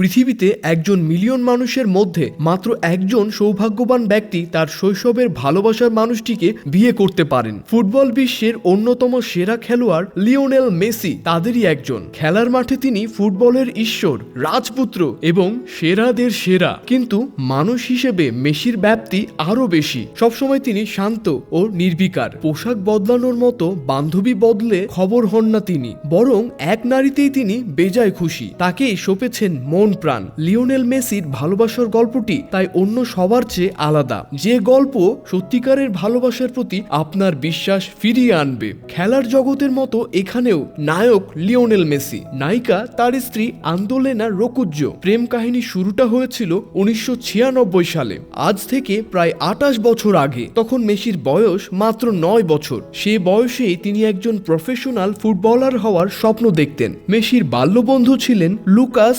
পৃথিবীতে একজন মিলিয়ন মানুষের মধ্যে মাত্র একজন সৌভাগ্যবান ব্যক্তি তার শৈশবের ভালোবাসার মানুষটিকে বিয়ে করতে পারেন। ফুটবল বিশ্বের অন্যতম সেরা খেলোয়াড় লিওনেল মেসি তাদেরই একজন। খেলার মাঠে তিনি ফুটবলের ঈশ্বর, রাজপুত্র এবং সেরাদের সেরা। কিন্তু মানুষ হিসেবে মেসির ব্যাপ্তি আরও বেশি। সবসময় তিনি শান্ত ও নির্বিকার। পোশাক বদলানোর মতো বান্ধবী বদলে খবর হন না তিনি। বরং এক নারীতেই তিনি বেজায় খুশি। তাকেই সপেছেন মন প্রাণ। লিওনেল মেসির ভালোবাসার গল্পটি তাই অন্য সবার চেয়ে আলাদা। যে গল্প সত্যিকারের ভালোবাসার প্রতি আপনার বিশ্বাস ফিরিয়ে আনবে। খেলার জগতের মতো এখানেও নায়ক লিওনেল মেসি। নায়িকা তার স্ত্রী আন্দোলেনা রকুজ্জ। প্রেম কাহিনী শুরুটা হয়েছিল উনিশশো ছিয়ানব্বই সালে। আজ থেকে প্রায় আটাশ বছর আগে। তখন মেসির বয়স মাত্র নয় বছর। সে বয়সেই তিনি একজন প্রফেশনাল ফুটবলার হওয়ার স্বপ্ন দেখতেন। মেসির বাল্যবন্ধু ছিলেন লুকাস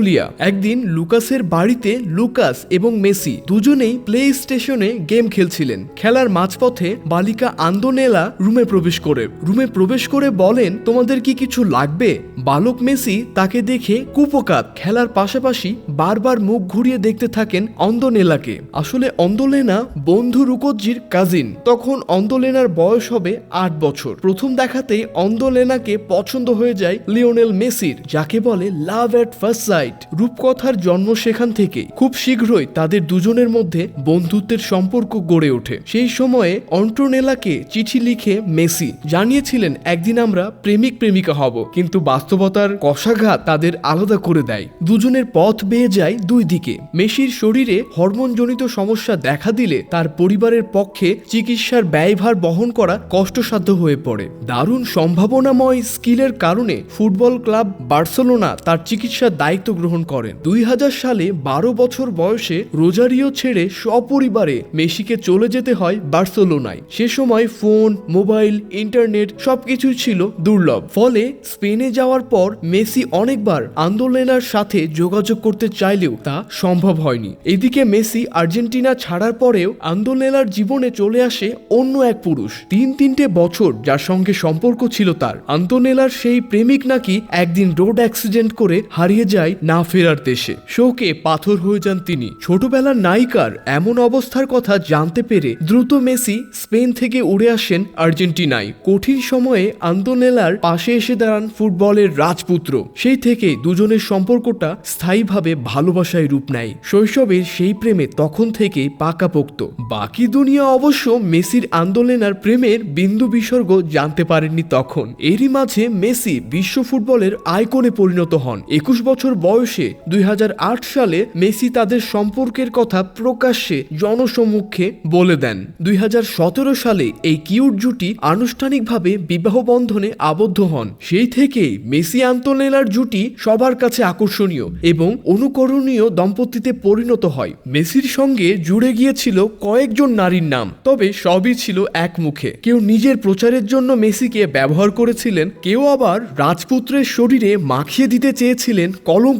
স্কাগোলিয়া একদিন লুকাসের বাড়িতে লুকাস এবং মেসি দুজনেই প্লে স্টেশনে গেম খেলছিলেন। খেলার মাঝপথে বালিকা আন্দোনেলা রুমে প্রবেশ করে। রুমে প্রবেশ করে বলেন, তোমাদের কি কিছু লাগবে? বালক মেসি তাকে দেখে কুপকাত। খেলার পাশাপাশি বারবার মুখ ঘুরিয়ে দেখতে থাকেন অন্দনেলাকে আসলে অন্দলেনা বন্ধু রুকজ্জির কাজিন তখন অন্দলেনার বয়স হবে আট বছর। প্রথম দেখাতেই অন্দলেনাকে পছন্দ হয়ে যায় লিওনেল মেসির, যাকে বলে লাভ এট ফার্স্ট সাইট। রূপকথার জন্ম সেখান থেকে। খুব শীঘ্রই তাদের দুজনের মধ্যে বন্ধুত্বের সম্পর্ক গড়ে ওঠে। সেই সময়ে অন্ট্রোনেলাকে চিঠি লিখে মেসি জানিয়েছিলেন, একদিন আমরা প্রেমিক প্রেমিকা হব। কিন্তু বাস্তবতার কষাঘাত তাদের আলাদা করে দেয়। দুজনের পথ বেয়ে যায় দুই দিকে। মেসির শরীরে হরমোনজনিত সমস্যা দেখা দিলে তার পরিবারের পক্ষে চিকিৎসার ব্যয়ভার বহন করা কষ্টসাধ্য হয়ে পড়ে। দারুণ সম্ভাবনাময় স্কিলের কারণে ফুটবল ক্লাব বার্সেলোনা তার চিকিৎসার দায়িত্ব গ্রহণ করেন। দুই হাজার সালে বারো বছর বয়সে রোজারিও ছেড়ে সপরিবারে মেসিকে চলে যেতে হয় বার্সেলোনায়। সে সময় ফোন, মোবাইল, ইন্টারনেট সবকিছুই ছিল দুর্লভ। ফলে স্পেনে যাওয়ার পর মেসি অনেকবার আন্দোলনের সাথে যোগাযোগ করতে চাইলেও তা সম্ভব হয়নি। এদিকে মেসি আর্জেন্টিনা ছাড়ার পরেও আন্দোলনার জীবনে চলে আসে অন্য এক পুরুষ। তিন তিনটে বছর যার সঙ্গে সম্পর্ক ছিল তার। আন্তোনেলার সেই প্রেমিক নাকি একদিন রোড অ্যাক্সিডেন্ট করে হারিয়ে যায় না ফেরার দেশে। শোকে পাথর হয়ে যান তিনি। ছোটবেলার নায়িকার এমন অবস্থার কথা জানতে পেরে দ্রুত মেসি স্পেন থেকে উড়ে আসেন আর্জেন্টিনায়। কঠিন সময়ে আন্তোনেলার পাশে এসে দাঁড়ান ফুটবলের রাজপুত্র। সেই থেকে দুজনের সম্পর্কটা স্থায়ীভাবে ভালোবাসায় রূপ নেয়। শৈশবের সেই প্রেমে তখন থেকে পাকাপোক্ত। বাকি দুনিয়া অবশ্য মেসির আন্দোলনার প্রেমের বিন্দু বিসর্গ জানতে পারেননি তখন। এরই মাঝে মেসি বিশ্ব ফুটবলের আইকনে পরিণত হন। একুশ বছর বয়সে দুই হাজার আট সালে মেসি তাদের সম্পর্কের কথা প্রকাশ্যে জনসম্মুখে বলে দেন। দুই হাজার সতেরো সালে এই কিউট জুটি আনুষ্ঠানিকভাবে বিবাহ বন্ধনে আবদ্ধ হন। সেই থেকেই মেসি আন্তোনেলার জুটি সবার কাছে আকর্ষণীয় এবং অনুকরণীয় দম্পতিতে পরিণত হয়। মেসির সঙ্গে জুড়ে গিয়েছিল কয়েকজন নারীর নাম, তবে সবই ছিল এক মুখে কেউ নিজের প্রচারের জন্য মেসিকে ব্যবহার করেছিলেন, কেউ আবার রাজপুত্রের শরীরে মাখিয়ে দিতে চেয়েছিলেন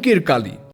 কলঙ্কের কালি।